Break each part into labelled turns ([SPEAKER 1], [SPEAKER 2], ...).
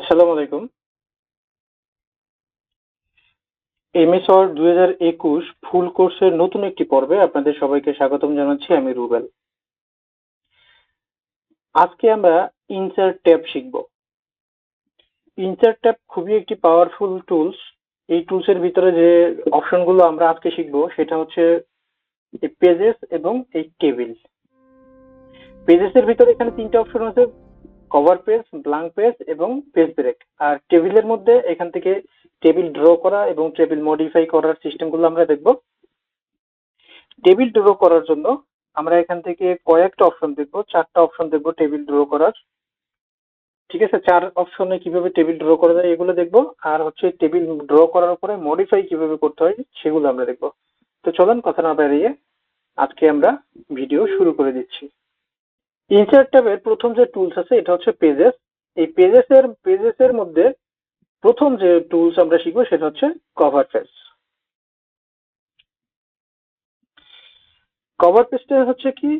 [SPEAKER 1] আসসালামু আলাইকুম। MS word দুই হাজার একুশ ফুল কোর্সের নতুন একটি পর্বে আপনাদের সবাইকে স্বাগতম জানাচ্ছি, আমি রুবেল। আজকে আমরা ইনসার্ট ট্যাব শিখব। ইনসার্ট ট্যাব খুবই একটি পাওয়ারফুল টুলস এই টুলসের ভিতরে যে অপশনগুলো আমরা আজকে শিখব, সেটা হচ্ছে পেজেস এবং এই টেবিল পেজেসের ভিতরে এখানে তিনটা অপশন আছে। কভার পেজ ব্ল্যাঙ্ক পেজ এবং পেজ ব্রেক আর টেবিলের মধ্যে এখান থেকে টেবিল ড্র করা এবং টেবিল মডিফাই করার সিস্টেমগুলো আমরা দেখব। টেবিল ড্র করার জন্য আমরা এখান থেকে কয়েকটা অপশন দেখব, চারটা অপশন দেখব টেবিল ড্র করার। ঠিক আছে? চার অপশনে কীভাবে টেবিল ড্র করা যায় এগুলো দেখব। আর হচ্ছে টেবিল ড্র করার উপরে মডিফাই কীভাবে করতে হয় সেগুলো আমরা দেখব। তো চলুন, কথা না বেরিয়ে আজকে আমরা ভিডিও শুরু করে দিচ্ছি। ইনসার্ট ট্যাবের প্রথম যে টুলস আছে, এটা হচ্ছে পেজেস এই পেজেস এর পেজেস এর মধ্যে প্রথম যে টুলস আমরা শিখব, সেটা হচ্ছে কভার পেজ কভার পেজটা হচ্ছে কি?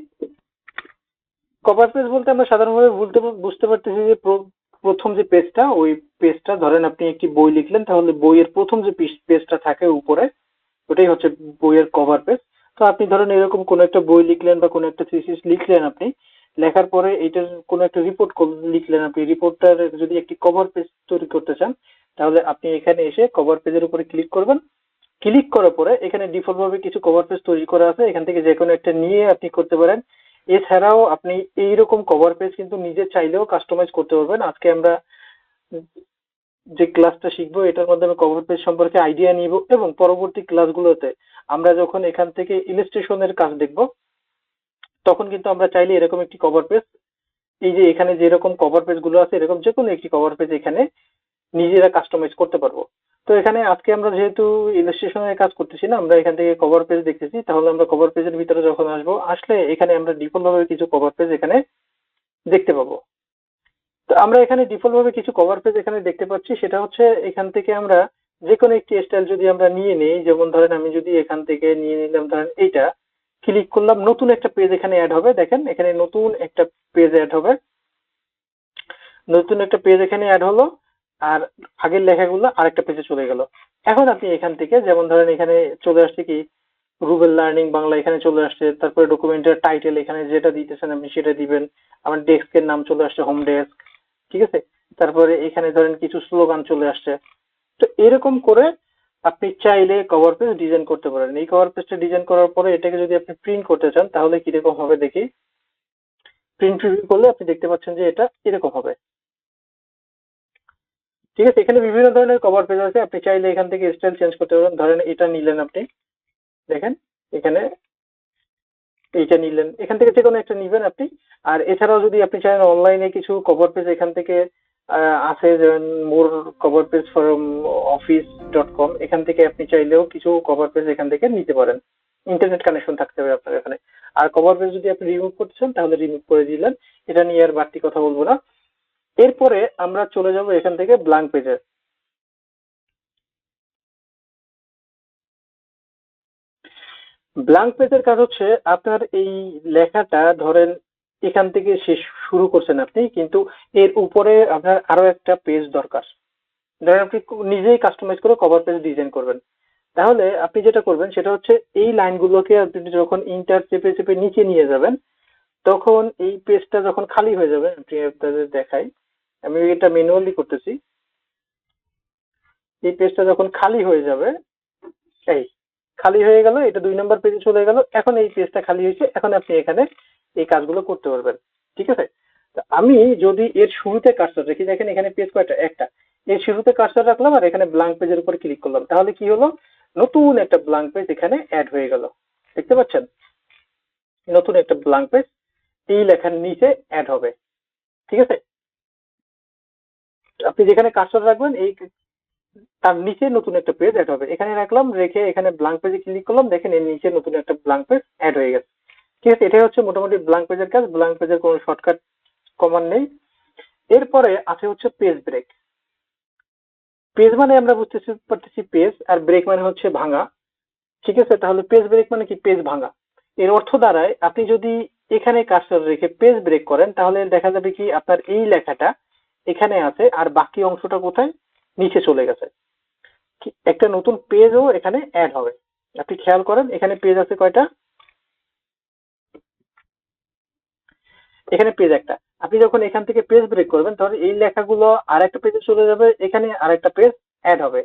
[SPEAKER 1] কভার পেজ বলতে আমরা সাধারণভাবে বলতে বুঝতে পারতেছি যে প্রথম যে পেজটা ওই পেজটা ধরেন আপনি একটি বই লিখলেন, তাহলে বইয়ের প্রথম যে পেজটা থাকে উপরে, ওটাই হচ্ছে বইয়ের কভার পেজ তো আপনি ধরেন এরকম কোনো একটা বই লিখলেন বা কোনো একটা থিসিস লিখলেন আপনি লেখার পরে এইটার কোনো একটা রিপোর্ট লিখলেন আপনি। রিপোর্টটার যদি একটি কভার পেজ তৈরি করতে চান, তাহলে আপনি এখানে এসে কভার পেজের উপরে ক্লিক করবেন। ক্লিক করার পরে এখানে ডিফল্টভাবে কিছু কভার পেজ তৈরি করা আছে। এখান থেকে যে কোনো একটা নিয়ে আপনি করতে পারেন। এছাড়াও আপনি এইরকম কভার পেজ কিন্তু নিজে চাইলেও কাস্টমাইজ করতে পারবেন। আজকে আমরা যে ক্লাসটা শিখব, এটার মাধ্যমে কভার পেজ সম্পর্কে আইডিয়া নিব এবং পরবর্তী ক্লাসগুলোতে আমরা যখন এখান থেকে ইলাস্ট্রেশনের কাজ দেখব তখন কিন্তু আমরা চাইলে এরকম একটি কভার পেজ এই যে এখানে যেরকম কভার পেজগুলো আছে, এরকম যে কোনো একটি কভার পেজ এখানে নিজেরা কাস্টমাইজ করতে পারব। তো এখানে আজকে আমরা যেহেতু ইলাস্ট্রেশনের কাজ করতেছি না, আমরা এখান থেকে কভার পেজ দেখতেছি, তাহলে আমরা কভার পেজের ভিতরে যখন আসব, আসলে এখানে আমরা ডিফল্ট ভাবে কিছু কভার পেজ এখানে দেখতে পাবো। তো আমরা এখানে ডিফল্ট ভাবে কিছু কভার পেজ এখানে দেখতে পাচ্ছি, সেটা হচ্ছে এখান থেকে আমরা যে কোনো একটি স্টাইল যদি আমরা নিয়ে নিই, যেমন ধরেন আমি যদি এখান থেকে নিয়ে নিলাম ধরেন এইটা ক্লিক করলাম, নতুন একটা পেজ এখানে অ্যাড হবে, দেখেন এখানে নতুন একটা পেজ অ্যাড হবে। নতুন একটা পেজ এখানে অ্যাড হলো, আর আগের লেখাগুলো আরেকটা পেজে চলে গেল। এখন আপনি এখান থেকে, যেমন ধরেন এখানে চলে আসছে কি রুবেল লার্নিং বাংলা এখানে চলে আসছে, তারপরে ডকুমেন্টের টাইটেল এখানে যেটা দিতেছেন আপনি সেটা দিবেন আমার ডেস্কের নাম চলে আসছে হোম ডেস্ক ঠিক আছে? তারপরে এখানে ধরেন কিছু স্লোগান চলে আসছে। তো এরকম করে আপনি চাইলে কভার পেজ ডিজাইন করতে পারেন। এই কভার পেজটা ডিজাইন করার পরে এটাকে যদি আপনি প্রিন্ট করতে চান, তাহলে কীরকম হবে দেখি? প্রিন্ট প্রিভিউ করলে আপনি দেখতে পাচ্ছেন যে এটা এরকম হবে। ঠিক আছে, এখানে বিভিন্ন ধরনের কভার পেজ আছে। আপনি চাইলে এখান থেকে স্টাইল চেঞ্জ করতে পারেন। ধরেন এটা নিলেন আপনি। দেখেন, এখানে এইটা নিলেন। এখান থেকে যে কোনো একটা নিবেন আপনি। আর এছাড়াও যদি আপনি চান অনলাইনে কিছু কভার পেজ এখান থেকে আছে more cover page from office dot com এখান থেকে আপনি চাইলেও কিছু কভার পেজ এখান থেকে নিতে পারেন। ইন্টারনেট কানেকশন থাকতে হবে আপনার এখানে। আর কভার পেজ যদি আপনি রিমুভ করতে চান, তাহলে রিমুভ করে দিলেন। এটা নিয়ে আর বাড়তি কথা বলব না। এরপরে আমরা চলে যাব এখান থেকে ব্ল্যাঙ্ক পেজে ব্ল্যাঙ্ক পেজের কাজ হচ্ছে, আপনার এই লেখাটা ধরেন এখান থেকে শেষ শুরু করছেন আপনি, কিন্তু এর উপরে আপনার আরও একটা পেজ দরকার। ধরেন আপনি নিজেই কাস্টমাইজ করে কভার পেজ ডিজাইন করবেন। তাহলে আপনি যেটা করবেন, সেটা হচ্ছে এই লাইনগুলোকে আপনি যখন ইন্টার চেপে চেপে নিচে নিয়ে যাবেন, তখন এই পেজটা যখন খালি হয়ে যাবে আপনি আপনাদের দেখাই, আমি এটা ম্যানুয়ালি করতেছি। এই পেজটা যখন খালি হয়ে যাবে, এই, খালি হয়ে গেল, এটা দুই নম্বর পেজে চলে গেল, এখন এই পেজটা খালি হয়েছে, এখন আপনি এখানে এই কাজগুলো করতে পারবেন। ঠিক আছে? আমি যদি এর শুরুতে কার্সর রেখে দেখেন এখানে পেজ কয়টা? একটা। এর শুরুতে কার্সর রাখলাম আর এখানে ব্ল্যাঙ্ক পেজের উপর ক্লিক করলাম। তাহলে কি হলো? নতুন একটা ব্ল্যাঙ্ক পেজ এখানে অ্যাড হয়ে গেল। দেখতে পাচ্ছেন? নতুন একটা ব্ল্যাঙ্ক পেজ এই লেখার নিচে অ্যাড হবে। ঠিক আছে? আপনি যেখানে কার্সর রাখবেন, এই তার নিচে নতুন একটা পেজ অ্যাড হবে। এখানে রাখলাম, রেখে এখানে ব্ল্যাঙ্ক পেজে ক্লিক করলাম, দেখেন এর নিচে নতুন একটা ব্ল্যাঙ্ক পেজ অ্যাড হয়ে গেছে। ঠিক আছে, এটাই হচ্ছে মোটামুটি ব্ল্যাঙ্ক পেজের কাজ ব্ল্যাঙ্ক পেজের কোনো শর্টকাট কমান নেই। এরপরে আছে হচ্ছে পেজ ব্রেক পেজ মানে আমরা বুঝতে পারতেছি পেজ আর ব্রেক মানে হচ্ছে ভাঙা। ঠিক আছে, তাহলে পেজ ব্রেক মানে কি? পেজ ভাঙা। এর অর্থ দাঁড়ায়, আপনি যদি এখানে কার্সর রেখে পেজ ব্রেক করেন, তাহলে দেখা যাবে কি আপনার এই লেখাটা এখানে আছে, আর বাকি অংশটা কোথায়? নিচে চলে গেছে। একটা নতুন পেজও এখানে অ্যাড হবে। আপনি খেয়াল করেন, এখানে পেজ আছে কয়টা? এখানে পেজ একটা। আপনি যখন এখান থেকে পেজ ব্রেক করবেন তাহলে এই লেখাগুলো আর একটা পেজে চলে যাবে, এখানে আর একটা পেজ অ্যাড হবে।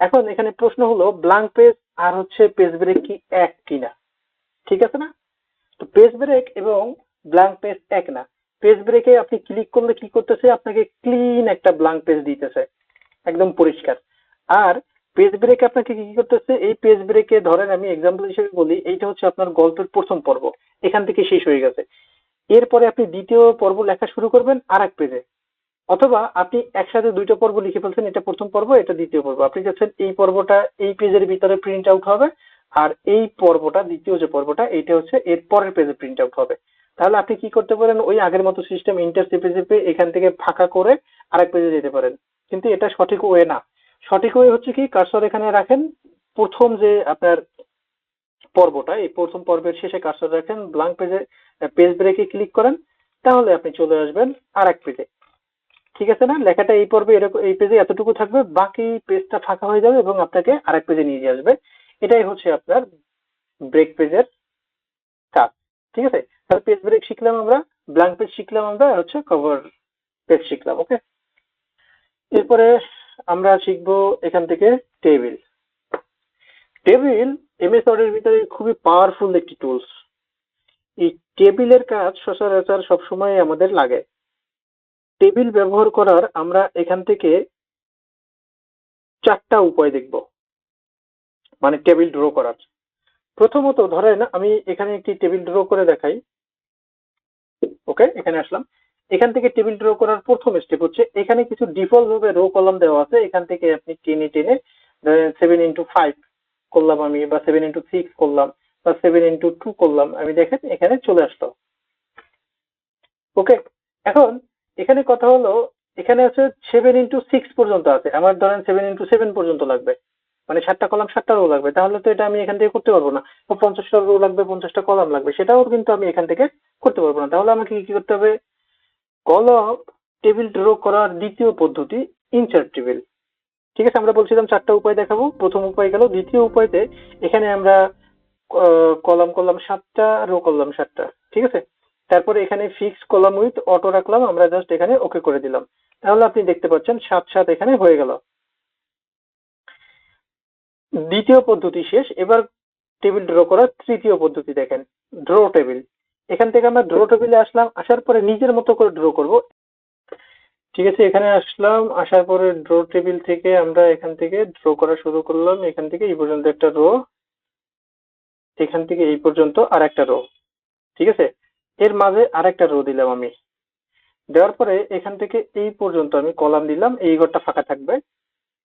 [SPEAKER 1] এখন এখানে প্রশ্ন হলো ব্লাঙ্ক পেজ আর হচ্ছে পেজ ব্রেক কি এক কিনা? ঠিক আছে না? তো পেজ ব্রেক এবং ব্লাঙ্ক পেজ এক না। পেজ ব্রেকে আপনি ক্লিক করলে কি করতেছে? আপনাকে ক্লিন একটা ব্লাঙ্ক পেজ দিতেছে। একদম পরিষ্কার। আর পেজ ব্রেকে আপনাকে কি করতেছে? এই পেজ ব্রেকে ধরেন আমি এক্সাম্পল হিসেবে বলি, এইটা হচ্ছে আপনার গল্পের প্রথম পর্ব। এখান থেকে শেষ হয়ে গেছে। এরপরে আপনি দ্বিতীয় পর্ব লেখা শুরু করবেন আর এক পেজে অথবা আপনি একসাথে দুইটা পর্ব লিখে ফেলছেন, এটা প্রথম পর্ব, এটা দ্বিতীয় পর্ব। আপনি চাচ্ছেন এই পর্বটা এই পেজের ভিতরে প্রিন্ট আউট হবে আর এই পর্বটা, দ্বিতীয় যে পর্বটা এইটা হচ্ছে এর পরের পেজে প্রিন্ট আউট হবে। তাহলে আপনি কি করতে পারেন, ওই আগের মতো সিস্টেম ইন্টার চেপে চেপে এখান থেকে ফাঁকা করে আরেক পেজে যেতে পারেন। কিন্তু এটা সঠিক ওয়ে না। সঠিক ওয়ে হচ্ছে কি কার্সর এখানে রাখেন। প্রথম যে আপনার পর্বটা, এই প্রথম পর্বের শেষে কাজটা রাখেন ব্লাঙ্ক পেজে পেজ ব্রেকে ক্লিক করেন, তাহলে আপনি চলে আসবেন আর এক পেজে ঠিক আছে না? লেখাটা এই পর্বে এরকম, এই পেজে এতটুকু থাকবে, বাকি পেজটা ফাঁকা হয়ে যাবে এবং আপনাকে আরেক পেজে নিয়ে আসবে। এটাই হচ্ছে আপনার ব্রেক পেজের কাজ। ঠিক আছে? তাহলে পেজ ব্রেক শিখলাম আমরা ব্ল্যাঙ্ক পেজ শিখলাম আমরা হচ্ছে কভার পেজ শিখলাম ওকে এরপরে আমরা শিখব এখান থেকে টেবিল টেবিল এমএস ওয়ার্ডের ভিতরে খুবই পাওয়ারফুল একটি টুলস এই টেবিলের কাজ সচরাচর সবসময় আমাদের লাগে। টেবিল ব্যবহার করার আমরা এখান থেকে চারটা উপায় দেখব। মানে টেবিল ড্র করার। প্রথমত ধরেন আমি এখানে একটি টেবিল ড্র করে দেখাই। ওকে এখানে আসলাম। এখান থেকে টেবিল ড্র করার প্রথম স্টেপ হচ্ছে, এখানে কিছু ডিফল্ট ভাবে রো কলাম দেওয়া আছে। এখান থেকে আপনি টেনে টেনে সেভেন ইন্টু ফাইভ করলাম আমি, বা সেভেন ইন্টু সিক্স করলাম, বা সেভেন ইন্টু টু করলাম, আমি দেখেন এখানে চলে আসলো। ওকে এখন এখানে কথা হলো, এখানে আছে সেভেন ইন্টু সিক্স পর্যন্ত আছে, আমার ধরেন সেভেন ইন্টু সেভেন পর্যন্ত লাগবে। মানে সাতটা কলাম সাতটা রো লাগবে, তাহলে তো এটা আমি এখান থেকে করতে পারব না। পঞ্চাশটা রো লাগবে, পঞ্চাশটা কলাম লাগবে, সেটাও কিন্তু আমি এখান থেকে করতে পারব না। তাহলে আমাকে কি করতে হবে? কলম টেবিল ড্র করার দ্বিতীয় পদ্ধতি ইনচার্ট টেবিল ঠিক আছে, আমরা বলছিলাম চারটা উপায় দেখাবো। প্রথম উপায় গেল। দ্বিতীয় উপায়তে এখানে আমরা কলাম করলাম সাতটা, রো করলাম সাতটা। ঠিক আছে? তারপরে এখানে ফিক্স কলাম উইথ অটো রাখলাম। আমরা জাস্ট এখানে ওকে করে দিলাম। তাহলে আপনি দেখতে পাচ্ছেন সাত সাত এখানে হয়ে গেল। দ্বিতীয় পদ্ধতি শেষ। এবার টেবিল ড্র করার তৃতীয় পদ্ধতি দেখেন। ড্র টেবিল এখান থেকে আমরা ড্র টেবিলে আসলাম। আসার পরে নিজের মতো করে ড্র করব। ঠিক আছে, এখানে আসলাম, আসার পরে ড্র টেবিল থেকে আমরা এখান থেকে ড্র করা শুরু করলাম, এখান থেকে এই পর্যন্ত একটা রো এখান থেকে এই পর্যন্ত আর একটা রো ঠিক আছে? এর মাঝে আর একটা রো দিলাম আমি। দেওয়ার পরে এখান থেকে এই পর্যন্ত আমি কলাম দিলাম, এই ঘরটা ফাঁকা থাকবে।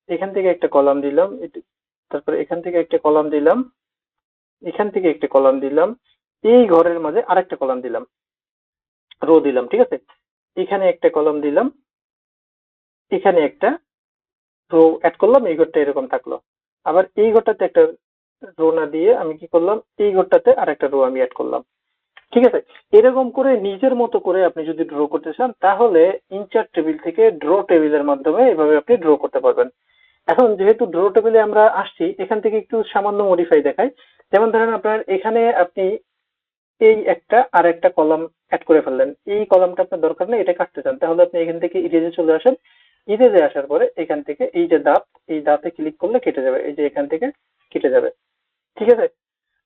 [SPEAKER 1] এখান থেকে একটা কলাম দিলাম তারপরে এখান থেকে একটা কলাম দিলাম, এখান থেকে একটা কলাম দিলাম, এই ঘরের মাঝে আরেকটা কলাম দিলাম রো দিলাম, ঠিক আছে? এখানে একটা কলাম দিলাম এখানে একটা রো অ্যাড করলাম, এই ঘরটা এরকম থাকল। আবার এই ঘরটাতে একটা রো না দিয়ে আমি কি করলাম, এই ঘরটাতে আর একটা রো আমি অ্যাড করলাম। ঠিক আছে? এরকম করে নিজের মতো করে আপনি যদি ড্র করতে চান, তাহলে ইনচার্ট টেবিল থেকে ড্র টেবিলের মাধ্যমে এভাবে আপনি ড্র করতে পারবেন। এখন যেহেতু ড্র টেবিলে আমরা আসছি, এখান থেকে একটু সামান্য মডিফাই দেখাই। যেমন ধরেন আপনার এখানে আপনি এই একটা আর একটা কলাম অ্যাড করে ফেললেন। এই কলামটা আপনার দরকার নেই, এটা কাটতে চান। তাহলে আপনি এখান থেকে ইরেজে চলে আসেন। ইরেজে আসার পরে এখান থেকে এই যে দাঁত, এই দাঁতে ক্লিক করলে কেটে যাবে, এই যে এখান থেকে কেটে যাবে। ঠিক আছে?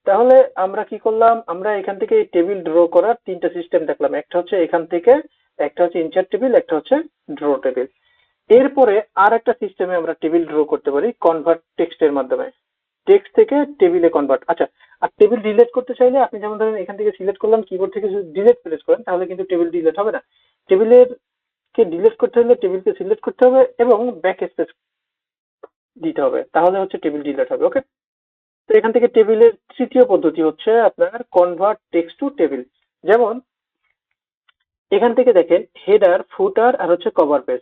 [SPEAKER 1] তাহলে আমরা কি করলাম? আমরা এখান থেকে টেবিল ড্র করার তিনটা সিস্টেম দেখলাম। একটা হচ্ছে এখান থেকে, একটা হচ্ছে ইনচার টেবিল একটা হচ্ছে ড্র টেবিল এরপরে আর একটা সিস্টেমে আমরা টেবিল ড্র করতে পারি কনভার্ট টেক্সটের মাধ্যমে। টেক্সট থেকে টেবিলে কনভার্ট আচ্ছা আর টেবিল ডিলিট করতে চাইলে আপনি যেমন ধরেন এখান থেকে সিলেক্ট করলাম কিবোর্ড থেকে যদি ডিলিট প্রেস করেন, তাহলে কিন্তু টেবিল ডিলিট হবে না। টেবিলের কে ডিলিট করতে হলে টেবিলকে সিলেক্ট করতে হবে এবং ব্যাক স্পেস দিতে হবে। তাহলে হচ্ছে টেবিল ডিলিট হবে ওকে তো এখান থেকে টেবিলের তৃতীয় পদ্ধতি হচ্ছে আপনার কনভার্ট টেক্সট টু টেবিল যেমন, এখান থেকে দেখেন হেডার ফুটার আর হচ্ছে কভার পেজ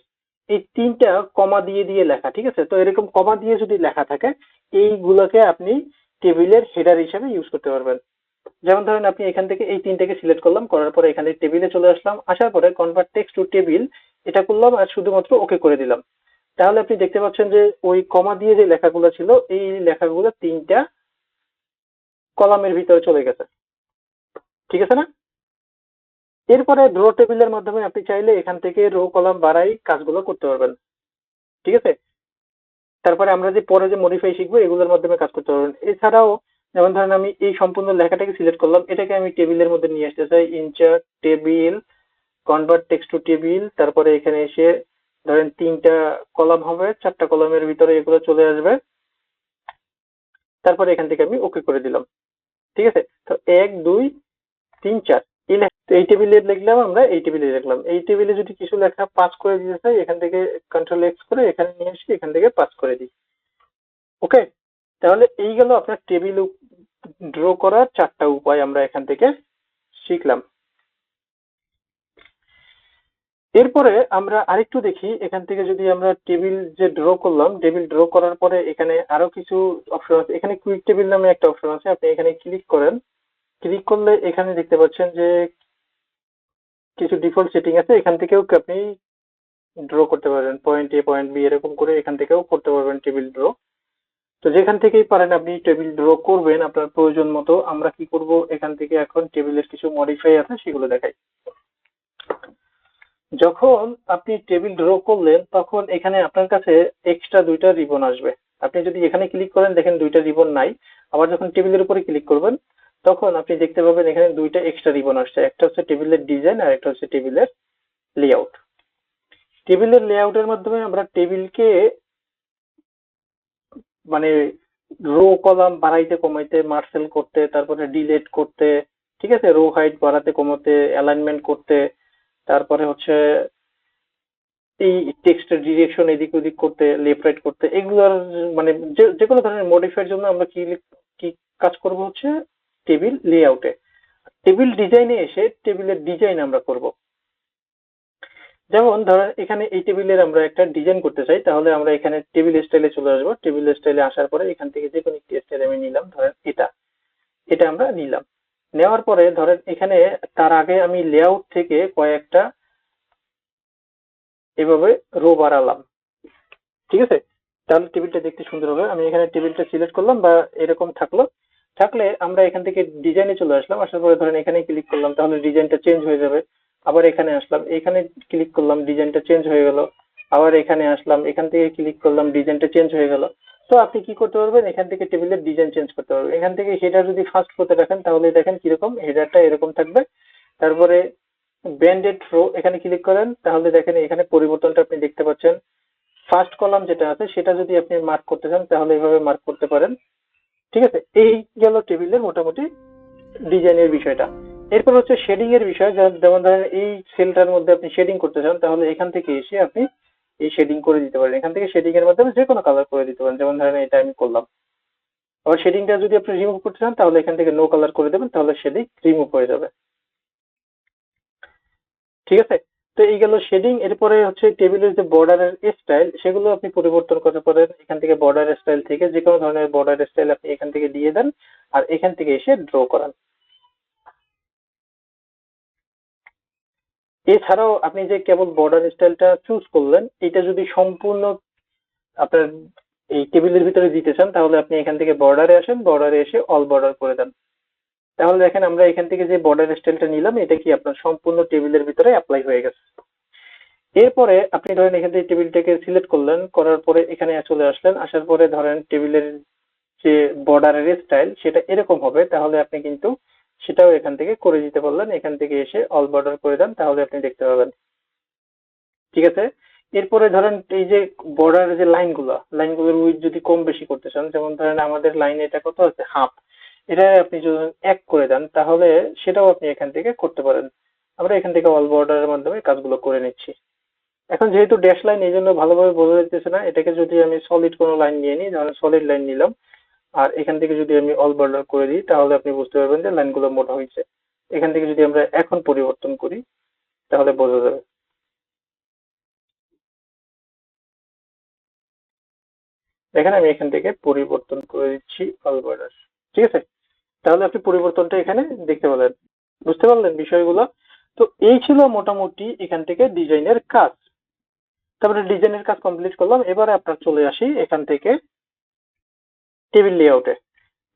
[SPEAKER 1] এই তিনটা কমা দিয়ে দিয়ে লেখা, ঠিক আছে? তো এরকম কমা দিয়ে যদি লেখা থাকে, এইগুলোকে আপনি টেবিলের হেডার হিসেবে ইউজ করতে পারবেন। যেমন ধরেন আপনি এখান থেকে এই তিনটাকে সিলেক্ট করলাম, করার পরে এখানে টেবিলে চলে আসলাম, আসার পরে কনভার্ট টেক্সট টু টেবিল এটা করলাম আর শুধুমাত্র ওকে করে দিলাম। তাহলে আপনি দেখতে পাচ্ছেন যে ওই কমা দিয়ে যে লেখাগুলো ছিল, এই লেখাগুলো তিনটা কলামের ভিতরে চলে গেছে। ঠিক আছে না? এরপরে ড্র টেবিলের মাধ্যমে আপনি চাইলে এখান থেকে রো কলাম বাড়াই কাজগুলো করতে পারবেন। ঠিক আছে? তারপরে আমরা যে পরে যে মডিফাই শিখব, এগুলোর মাধ্যমে কাজ করতে পারবেন। এছাড়াও যেমন ধরেন আমি এই সম্পূর্ণ লেখাটাকে সিলেক্ট করলাম, এটাকে আমি টেবিলের মধ্যে নিয়ে আসতে চাই insert table convert text to table তারপরে এখানে এসে ধরেন তিনটা কলাম হবে, চারটা কলামের ভিতরে এগুলো চলে আসবে। তারপরে এখান থেকে আমি ওকে করে দিলাম। ঠিক আছে? তো এক, দুই, তিন, চার। এই টেবিলে লিখলাম আমরা, এই টেবিলে লিখলাম। এই টেবিলে যদি কিছু লেখা পাস করে দিতে চাই, এখান থেকে কন্ট্রোল এক্স করে এখানে নিয়ে এসে এখান থেকে পাস করে দিই। ওকে তাহলে এই গেল আপনার টেবিল ড্র করার চারটা উপায় আমরা এখান থেকে শিখলাম। এরপরে আমরা আরেকটু দেখি, এখান থেকে যদি আমরা টেবিল যে ড্র করলাম টেবিল ড্র করার পরে এখানে আরও কিছু অপশন আছে। এখানে কুইক টেবিল নামে একটা অপশন আছে, আপনি এখানে ক্লিক করেন। ক্লিক করলে এখানে দেখতে পাচ্ছেন যে কিছু ডিফল্ট সেটিং আছে, এখান থেকেও আপনি ড্র করতে পারবেন। পয়েন্ট এ পয়েন্ট বি এরকম করে এখান থেকেও করতে পারবেন টেবিল ড্র তো যেখান থেকেই পারেন আপনি টেবিল ড্র করবেন, আপনার প্রয়োজন মতো আমরা কি করব? এখান থেকে এখন টেবিলের কিছু মডিফাই আছে, সেগুলো দেখাই। যখন আপনি টেবিল ড্র করলেন, তখন এখানে আপনার কাছে এক্সট্রা দুইটা রিবন আসবে। আপনি যদি এখানে ক্লিক করেন, দেখেন দুইটা রিবন নাই। আবার যখন টেবিলের উপরে ক্লিক করবেন, তখন আপনি দেখতে পাবেন এখানে দুইটা এক্সট্রা রিবন আসছে। একটা হচ্ছে টেবিলের ডিজাইন আর একটা হচ্ছে টেবিলের লেআউট টেবিলের লেআউটের মাধ্যমে আমরা টেবিলকে মানে রো কলাম বাড়াইতে, কমাইতে, মার্সেল করতে, তারপরে ডিলেট করতে, ঠিক আছে? রো হাইট বাড়াতে, কমাতে অ্যালাইনমেন্ট করতে, তারপরে হচ্ছে এই টেক্সটের ডিরেকশন এদিক ওদিক করতে লেফট রাইট করতে, এগুলোর মানে যে কোনো ধরনের মডিফাইয়ের জন্য আমরা কি কি কাজ করব হচ্ছে টেবিল লেআউটে টেবিল ডিজাইনে এসে টেবিলের ডিজাইন আমরা করব। যেমন ধরেন এখানে এই টেবিলের আমরা একটা ডিজাইন করতে চাই, তাহলে আমরা এখানে টেবিল স্টাইলে চলে আসব। টেবিল স্টাইলে আসার পরে এখান থেকে যে কোনো একটি স্টাইল আমি নিলাম, ধরেন এটা। এটা আমরা নিলাম। নেওয়ার পরে ধরেন এখানে তার আগে আমি লেআউট থেকে কয়েকটা এভাবে রো বাড়ালাম। ঠিক আছে? তাহলে টেবিলটা দেখতে সুন্দর হবে। আমি এখানে টেবিলটা সিলেক্ট করলাম বা এরকম থাকল। থাকলে আমরা এখান থেকে ডিজাইনে চলে আসলাম। আসার পরে ধরেন এখানে ক্লিক করলাম, তাহলে ডিজাইনটা চেঞ্জ হয়ে যাবে। আবার এখানে আসলাম। এখানে ক্লিক করলাম ডিজাইনটা চেঞ্জ হয়ে গেল। আবার এখানে আসলাম, এখান থেকে ক্লিক করলাম ডিজাইনটা চেঞ্জ হয়ে গেল। তো আপনি কি করতে পারবেন? এখান থেকে টেবিলের ডিজাইন চেঞ্জ করতে পারবেন। এখান থেকে হেডার যদি ফার্স্ট করতে রাখেন, তাহলে দেখেন কীরকম হেডারটা এরকম থাকবে। তারপরে ব্যান্ডেড রো এখানে ক্লিক করেন। তাহলে দেখেন এখানে পরিবর্তনটা আপনি দেখতে পাচ্ছেন। ফার্স্ট কলাম যেটা আছে, সেটা যদি আপনি মার্ক করতে চান, তাহলে এইভাবে মার্ক করতে পারেন। ঠিক আছে? এই গেল টেবিলের মোটামুটি ডিজাইনের বিষয়টা। এরপর হচ্ছে শেডিং এর বিষয় যেমন ধরেন এই সেলটার মধ্যে আপনি শেডিং করতে চান, তাহলে এখান থেকে এসে আপনি এই শেডিং করে দিতে পারেন। এখান থেকে শেডিং এর মাধ্যমে যে কোনো কালার করে দিতে পারেন। যেমন ধরেন এটা আমি করলাম। আবার শেডিংটা যদি আপনি রিমুভ করতে চান, তাহলে এখান থেকে নো কালার করে দেবেন, তাহলে শেডিং রিমুভ হয়ে যাবে। ঠিক আছে? তো এই গেল শেডিং এরপরে হচ্ছে টেবিলের যে বর্ডারের স্টাইল সেগুলো আপনি পরিবর্তন করতে পারেন। এখান থেকে বর্ডার স্টাইল থেকে যে কোনো ধরনের বর্ডার স্টাইল আপনি এখান থেকে দিয়ে দেন, আর এখান থেকে এসে ড্র করান। এছাড়াও আপনি যে কেবল বর্ডার স্টাইলটা চুজ করলেন, এটা যদি সম্পূর্ণ আপনার এই টেবিলের ভিতরে দিতে চান, তাহলে আপনি এখান থেকে বর্ডারে আসেন বর্ডারে এসে অল বর্ডার করে দেন। তাহলে দেখেন আমরা এখান থেকে যে বর্ডার স্টাইলটা নিলাম, এটা কি আপনার সম্পূর্ণ টেবিলের ভিতরে অ্যাপ্লাই হয়ে গেছে। এরপরে আপনি ধরেন এখান থেকে টেবিলটাকে সিলেক্ট করলেন, করার পরে এখানে চলে আসলেন, আসার পরে ধরেন টেবিলের যে বর্ডারের স্টাইল সেটা এরকম হবে, তাহলে আপনি কিন্তু সেটাও এখান থেকে করে দিতে পারলেন। এখান থেকে এসে অল বর্ডার করে দেন, তাহলে আপনি দেখতে পাবেন। ঠিক আছে? এরপরে ধরেন এই যে বর্ডার যে লাইনগুলো লাইনগুলোর উইথ যদি কম বেশি করতে চান, যেমন ধরেন আমাদের লাইন এটা কত আছে? হাফ এটা আপনি যদি এক করে দেন, তাহলে সেটাও আপনি এখান থেকে করতে পারেন। আমরা এখান থেকে অল বর্ডারের মাধ্যমে কাজগুলো করে নিচ্ছি। এখন যেহেতু ড্যাশ লাইন এই জন্য ভালোভাবে বোঝা যাচ্ছে না। এটাকে যদি আমি সলিড কোনো লাইন নিয়ে নিই, ধরেন সলিড লাইন নিলাম আর এখান থেকে যদি আমি অল বর্ডার করে দিই, তাহলে আপনি বুঝতে পারবেন যে লাইনগুলো মোটা হয়েছে। এখান থেকে যদি আমরা এখন পরিবর্তন করি, তাহলে বোঝা যাবে। দেখেন, আমি এখান থেকে পরিবর্তন করে দিচ্ছি অল বর্ডার ঠিক আছে? তাহলে আপনি পরিবর্তনটা এখানে দেখতে পেলেন। বুঝতে পারলেন বিষয়গুলো? তো এই ছিল মোটামুটি এখান থেকে ডিজাইনের কাজ। তারপরে ডিজাইনের কাজ কমপ্লিট করলাম। এবারে আপনার চলে আসি এখান থেকে টেবিল লেআউটে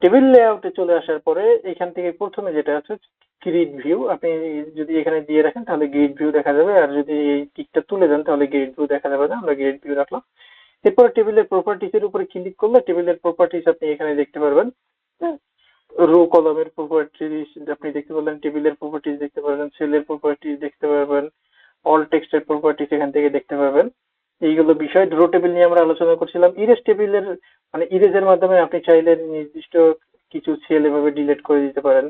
[SPEAKER 1] টেবিল লেআউটে চলে আসার পরে এখান থেকে প্রথমে যেটা আছে গ্রিড ভিউ আপনি যদি এখানে দিয়ে রাখেন, তাহলে গ্রিড ভিউ দেখা যাবে। আর যদি এই টিকটা তুলে দেন, তাহলে গ্রিড ভিউ দেখা যাবে না। আমরা গ্রিড ভিউ রাখলাম। এরপর টেবিলের প্রপার্টিজ এর উপরে ক্লিক করলে টেবিলের প্রপার্টিস আপনি এখানে দেখতে পারবেন। রো কলমের প্রপার্টিজ আপনি দেখতে পারবেন টেবিলের প্রপার্টিস দেখতে পারবেন সেলের প্রপার্টিজ দেখতে পারবেন অল টেক্সটের প্রপার্টিস এখান থেকে দেখতে পারবেন। এইগুলো বিষয় রো টেবিল নিয়ে আমরা আলোচনা করছিলাম। ইরেজ টেবিলের মানে ইরেজের মাধ্যমে আপনি চাইলে নির্দিষ্ট কিছু সেল এভাবে ডিলেট করে দিতে পারেন।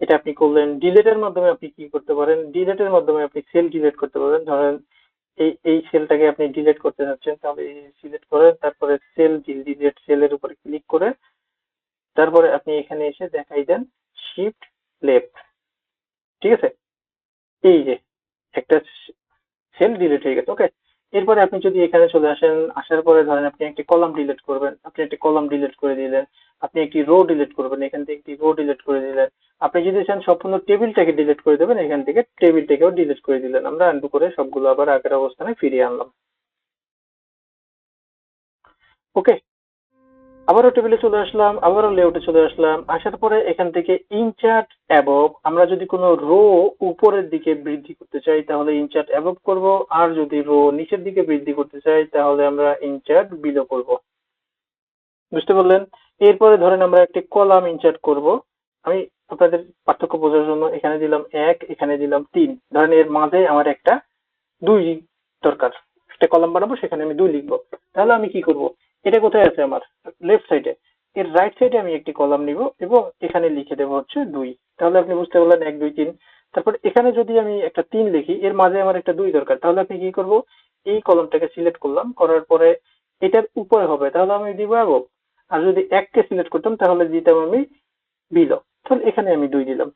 [SPEAKER 1] এটা আপনি করলেন। ডিলেটের মাধ্যমে আপনি কি করতে পারেন? ডিলেটের মাধ্যমে আপনি সেল ডিলেট করতে পারেন। ধরেন এই এই সেলটাকে আপনি ডিলেট করতে যাচ্ছেন, তাহলে সিলেক্ট করেন, তারপরে সেল ডিলিট সেলের উপরে ক্লিক করে, তারপরে আপনি এখানে এসে দেখাই দেন শিফট লেফট ঠিক আছে? এই যে, একটা সেল ডিলিট হয়ে গেছে। ওকে এরপরে আপনি যদি এখানে চলে আসেন, আসার পরে ধরেন আপনি একটি কলাম ডিলিট করবেন, আপনি একটি কলাম ডিলিট করে দিলেন, আপনি একটি রো ডিলিট করবেন, এখান থেকে একটি রো ডিলিট করে দিলেন। আপনি যদি চান সম্পূর্ণ টেবিলটাকে ডিলিট করে দেবেন, এখান থেকে টেবিলটাকেও ডিলিট করে দিলেন। আমরা আন্ডু করে সবগুলো আবার আগের অবস্থানে ফিরিয়ে আনলাম। ওকে আবারও টেবিলে চলে আসলাম, আবারও লেআউটে চলে আসলাম। আসার পরে এখান থেকে ইনচার্ট অ্যাবভ আমরা যদি কোনো রো উপরের দিকে বৃদ্ধি করতে চাই, তাহলে ইনচার্ট অ্যাবভ করব। আর যদি রো নিচের দিকে বৃদ্ধি করতে চাই, তাহলে আমরা ইনচার্ট বিলো করব। বুঝতে পারলেন? এরপরে ধরেন আমরা একটি কলাম ইনচার্ট করব। আমি আপনাদের পার্থক্য বোঝার জন্য এখানে দিলাম এক, এখানে দিলাম তিন। ধরেন এর মাঝে আমার একটা দুই দরকার। একটা কলাম বানাবো, সেখানে আমি দুই লিখব। তাহলে আমি কি করব? এটা কোথায় আছে আমার? লেফট সাইডে এর রাইট সাইডে আমি একটি কলাম নিব এবং এখানে লিখে দেবো হচ্ছে দুই। তাহলে আপনি বুঝতে পারলেন এক, দুই, তিন। তারপর এখানে যদি আমি একটা তিন লিখি, এর মাঝে আমার একটা দুই দরকার। তাহলে আপনি কি করব? এই কলমটাকে সিলেক্ট করলাম। করার পরে এটার উপরে হবে। তাহলে আমি দিব অ্যাবভ আর যদি এককে সিলেক্ট করতাম, তাহলে দিতাম আমি বিলো তাহলে এখানে আমি দুই দিলাম।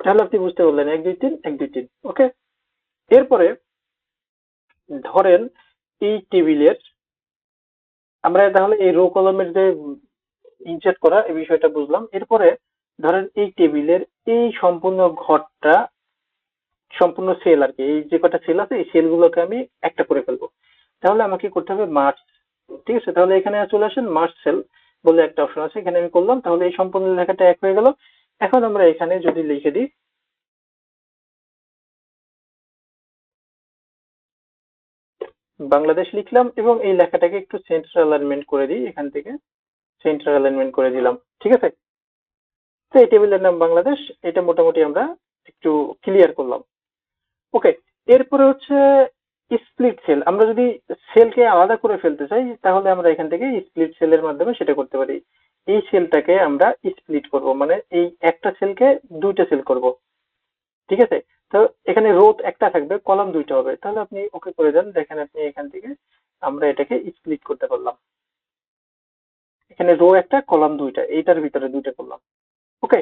[SPEAKER 1] তাহলে আপনি বুঝতে পারলেন, এক, দুই, তিন, এক, দুই, তিন। ওকে এরপরে ধরেন এই টেবিলের আমরা তাহলে এই রো কলমের যে ইনসার্ট করা এই বিষয়টা বুঝলাম। এরপরে ধরেন এই টেবিলের এই সম্পূর্ণ ঘরটা, সম্পূর্ণ সেল আর কি, এই যে কটা সেল আছে, এই সেলগুলোকে আমি একটা করে ফেলব। তাহলে আমাকে করতে হবে মার্চ ঠিক আছে? তাহলে এখানে চলে আসেন মার্চ সেল বলে একটা অপশন আছে, এখানে আমি করলাম। তাহলে এই সম্পূর্ণ লেখাটা এক হয়ে গেল। এখন আমরা এখানে যদি লিখে দিই বাংলাদেশ লিখলাম এবং এই লেখাটাকে একটু সেন্টার অ্যালাইনমেন্ট করে দিই, এখান থেকে সেন্টার অ্যালাইনমেন্ট করে দিলাম। ঠিক আছে? তো এই টেবিলের নাম বাংলাদেশ, এটা মোটামুটি আমরা একটু ক্লিয়ার করলাম। ওকে এরপরে হচ্ছে স্প্লিট সেল আমরা যদি সেলকে আলাদা করে ফেলতে চাই, তাহলে আমরা এখান থেকে স্প্লিট সেলের মাধ্যমে সেটা করতে পারি। এই সেলটাকে আমরা স্প্লিট করব মানে এই একটা সেলকে দুইটা সেল করব। ঠিক আছে? তো এখানে রোত একটা থাকবে কলাম দুইটা হবে। তাহলে আপনি ওকে করে দেন, দেখেন আপনি এখান থেকে আমরা এটাকে স্প্লিট করতে পারলাম। এখানে রো একটা কলাম দুইটা, এইটার ভিতরে দুইটা করলাম। ওকে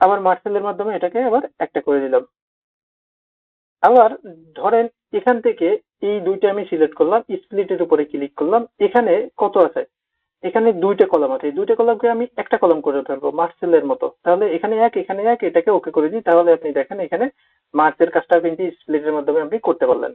[SPEAKER 1] আবার মার্সেলের মাধ্যমে এটাকে আবার একটা করে দিলাম। আবার ধরেন এখান থেকে এই দুইটা আমি সিলেক্ট করলাম স্প্লিটের উপরে ক্লিক করলাম, এখানে কত আছে? এখানে দুইটা কলাম আছে। দুইটা কলামকে আমি একটা কলাম করে ফেলব, মার্সেলের মতো। তাহলে এখানে এক এখানে এক, এটাকে ওকে করে দিই। তাহলে আপনি দেখেন এখানে মার্চের কাজটা কিন্তু স্প্লিটের মাধ্যমে আপনি করতে পারলেন।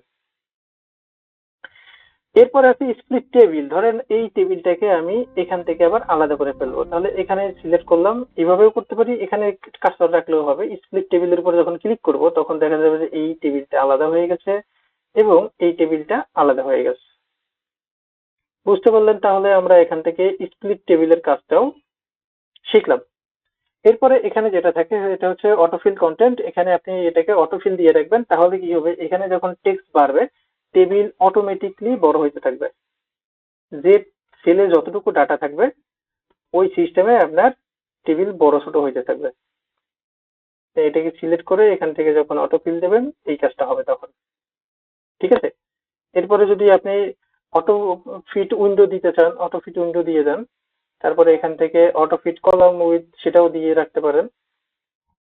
[SPEAKER 1] এরপর আছে স্প্লিট টেবিল ধরেন এই টেবিলটাকে আমি এখান থেকে আবার আলাদা করে ফেলব। তাহলে এখানে সিলেক্ট করলাম, এভাবেও করতে পারি। এখানে কাজটা রাখলেও হবে। স্প্লিট টেবিলের উপর যখন ক্লিক করব, তখন দেখা যাবে যে এই টেবিলটা আলাদা হয়ে গেছে এবং এই টেবিলটা আলাদা হয়ে গেছে। বুঝতে পারলেন তাহলে আমরা এখান থেকে স্প্লিট টেবিলের কাজটাও শিখলাম। এরপরে এখানে যেটা থাকে, এটা হচ্ছে অটোফিল কন্টেন্ট এখানে আপনি এটাকে অটোফিল দিয়ে রাখবেন, তাহলে কি হবে? এখানে যখন টেক্সট বাড়বে টেবিল অটোমেটিকলি বড় হইতে থাকবে। যে সেলে যতটুকু ডাটা থাকবে, ওই সিস্টেমে আপনার টেবিল বড় ছোট হইতে থাকবে। এটাকে সিলেক্ট করে এখান থেকে যখন অটোফিল দেবেন, এই কাজটা হবে তখন। ঠিক আছে? এরপরে যদি আপনি অটো ফিট উইন্ডো দিতে চান, অটো ফিট উইন্ডো দিয়ে দেন। তারপরে এখান থেকে অটো ফিট কলাম উইথ সেটাও দিয়ে রাখতে পারেন।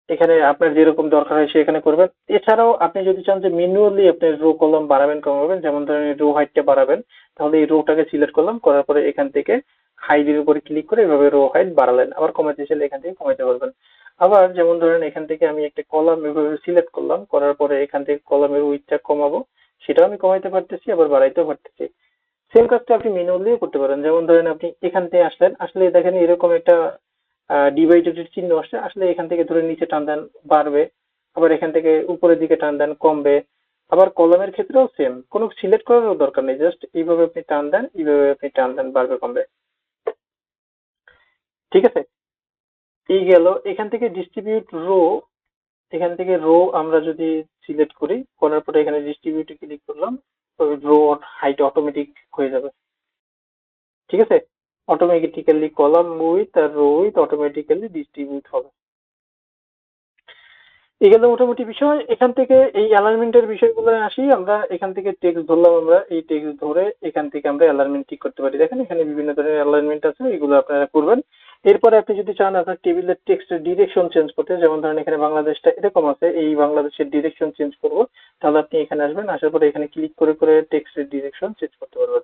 [SPEAKER 1] এখানে আপনার যেরকম দরকার হয় সেখানে করবেন। এছাড়াও আপনি যদি চান যে ম্যানুয়ালি আপনি রো কলম বাড়াবেন, কমাবেন, যেমন ধরেন রো হাইটটা বাড়াবেন, তাহলে এই রোটাকে সিলেক্ট করলাম, করার পরে এখান থেকে হাইটের উপরে ক্লিক করে এভাবে রো হাইট বাড়ালেন। আবার কমাতে চাইলে এখান থেকে কমাতে পারবেন। আবার যেমন ধরেন এখান থেকে আমি একটা কলাম এভাবে সিলেক্ট করলাম, করার পরে এখান থেকে কলামের উইথটা কমাবো। সেটাও আমি কমাইতে পারতেছি, আবার বাড়াইতেও পারতেছি। সেম কাজটা আপনি ম্যানুয়ালিও করতে পারেন। যেমন ধরেন আপনি এখান থেকে আসলেন, আসলে দেখেন এরকম একটা ডিভাইডেড চিহ্ন আসছে, আসলে এখান থেকে ধরে নিচে টান দেন, বাড়বে। আবার এখান থেকে উপরের দিকে টান দেন, কমবে। আবার কলমের ক্ষেত্রেও সেম কোনো সিলেক্ট করারও দরকার নেই। জাস্ট এইভাবে আপনি টান দেন, এইভাবে আপনি টান দেন, বাড়বে, কমবে। ঠিক আছে? এই গেল। এখান থেকে ডিস্ট্রিবিউট রো এখান থেকে রো আমরা যদি সিলেক্ট করি, করার পরে এখানে ডিস্ট্রিবিউটে ক্লিক করলাম। রো হাইট অটোমেটিক হয়ে যাবে। ঠিক আছে? অটোমেটিক্যালি কলাম উইথ আর রো উইথ অটোমেটিক্যালি ডিস্ট্রিবিউট হবে। এই গেল মোটামুটি বিষয়। এখান থেকে এই অ্যালাইনমেন্টের বিষয়গুলো আসি। আমরা এখান থেকে টেক্সট ধরলাম আমরা। এই টেক্সট ধরে এখান থেকে আমরা অ্যালাইনমেন্ট ঠিক করতে পারি। দেখেন এখানে বিভিন্ন ধরনের অ্যালাইনমেন্ট আছে। এগুলো আপনারা করবেন। এরপরে আপনি যদি চান আপনার টেবিলের টেক্সটের ডিরেকশন চেঞ্জ করতে, যেমন ধরেন এখানে বাংলাদেশটা এরকম আছে, এই বাংলাদেশের ডিরেকশন চেঞ্জ করব, তাহলে আপনি এখানে আসবেন, আসার পরে এখানে ক্লিক করে করে টেক্সটের ডিরেকশন চেঞ্জ করতে পারবেন।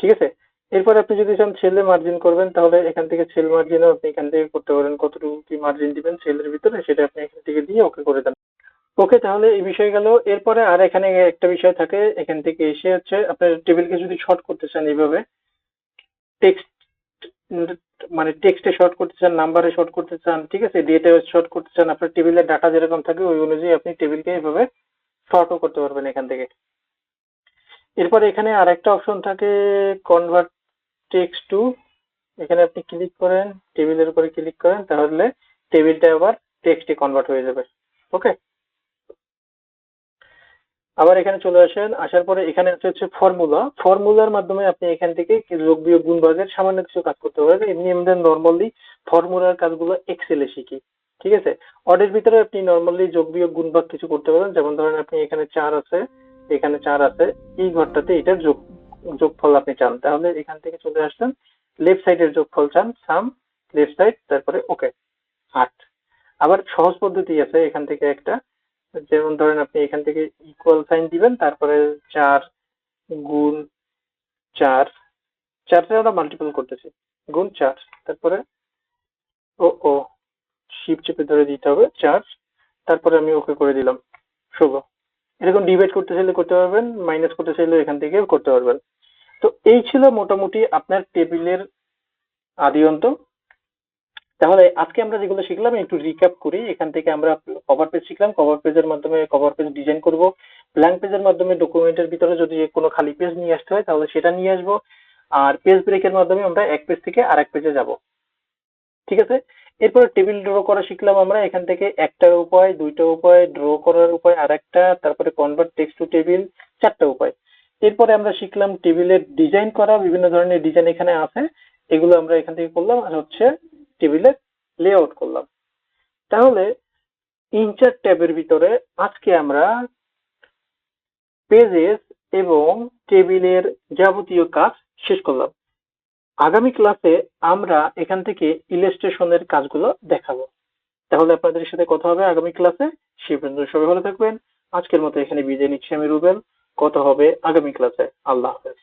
[SPEAKER 1] ঠিক আছে? এরপরে আপনি যদি চান ছেলে মার্জিন করবেন, তাহলে এখান থেকে সেল মার্জিনও আপনি এখান থেকে করতে পারেন, কতটুকু কি মার্জিন দিবেন সেলের ভিতরে, সেটা আপনি এখান থেকে দিয়ে ওকে করে দেন। ওকে তাহলে এই বিষয় গেল। এরপরে আর এখানে একটা বিষয় থাকে, এখান থেকে এসে হচ্ছে, আপনার টেবিলকে যদি শর্ট করতে চান এইভাবে টেক্সট মানে টেক্সটে শর্ট করতে চান নাম্বারে শর্ট করতে চান, ঠিক আছে? ডেটে শর্ট করতে চান, আপনার টেবিলের ডাটা যেরকম থাকে, ওই অনুযায়ী আপনি টেবিলকে এভাবে শর্টও করতে পারবেন এখান থেকে। এরপর এখানে আর একটা অপশন থাকে কনভার্ট টেক্সট টু এখানে আপনি ক্লিক করেন টেবিলের উপরে ক্লিক করেন, তাহলে টেবিলটা আবার টেক্সটে কনভার্ট হয়ে যাবে ওকে আবার এখানে চলে আসেন, আসার পরে এখানে আছে হচ্ছে ফর্মুলা ফর্মুলার মাধ্যমে আপনি এখান থেকে যোগ বিয়োগ গুণ ভাগের সামান্য কিছু কাজ করতে পারবেন। এমনি এমনি নর্মালি ফর্মুলার কাজগুলো এক্সেলে শিখি, ঠিক আছে? অর্ডের ভিতরে আপনি নর্মালি যোগ বিয়োগ গুণ ভাগ কিছু করতে পারেন যেমন ধরেন আপনি এখানে চার আছে, এখানে চার আছে, এই ঘরটাতে এটার যোগ, যোগফল আপনি চান। তাহলে এখান থেকে চলে আসছেন লেফট সাইডের যোগফল চান সাম লেফট সাইড তারপরে ওকে আট। আবার সহজ পদ্ধতি আছে এখান থেকে একটা। যেমন ধরেন আপনি এখান থেকে ইকুয়াল সাইন দিবেন, তারপরে চার গুণ চার চারটা আমরা মাল্টিপল করতেছি, গুণ চার, তারপরে ও ও শিপ চেপে ধরে দিতে হবে, চার, তারপরে আমি ওকে করে দিলাম ষোলো এরকম ডিভাইড করতে চাইলে করতে পারবেন মাইনাস করতে চাইলে এখান থেকে করতে পারবেন। তো এই ছিল মোটামুটি আপনার টেবিলের আদি অন্ত। তাহলে আজকে আমরা যেগুলো শিখলাম একটু রিক্যাপ করি। এখান থেকে আমরা কভার পেজ শিখলাম। কভার পেজের মাধ্যমে কভার পেজ ডিজাইন করব। ব্ল্যাঙ্ক পেজের মাধ্যমে ডকুমেন্টের ভিতরে যদি কোনো খালি পেজ নিয়ে আসতে হয়, তাহলে সেটা নিয়ে আসব। আর পেজ ব্রেকের মাধ্যমে আমরা এক পেজ থেকে আরেক পেজে যাব। ঠিক আছে? এরপরে টেবিল ড্র করা শিখলাম আমরা। এখান থেকে একটা উপায়, দুইটা উপায় ড্র করার উপায় আর একটা তারপরে কনভার্ট টেক্সট টু টেবিল চারটা উপায়। এরপরে আমরা শিখলাম টেবিলের ডিজাইন করা। বিভিন্ন ধরনের ডিজাইন এখানে আছে। এগুলো আমরা এখান থেকে করলাম। আর হচ্ছে টেবিলের লেআউট করলাম। তাহলে ইনচার্ট ট্যাবের ভিতরে আজকে আমরা পেজেস এবং টেবিলের যাবতীয় কাজ শেষ করলাম। আগামী ক্লাসে আমরা এখান থেকে ইলাস্ট্রেশনের কাজগুলো দেখাবো। তাহলে আপনাদের সাথে কথা হবে আগামী ক্লাসে সেই পর্যন্ত সবাই ভালো থাকবেন। আজকের মতো এখানে বিদায় নিচ্ছি আমি রুবেল। কথা হবে আগামী ক্লাসে আল্লাহ হাফেজ।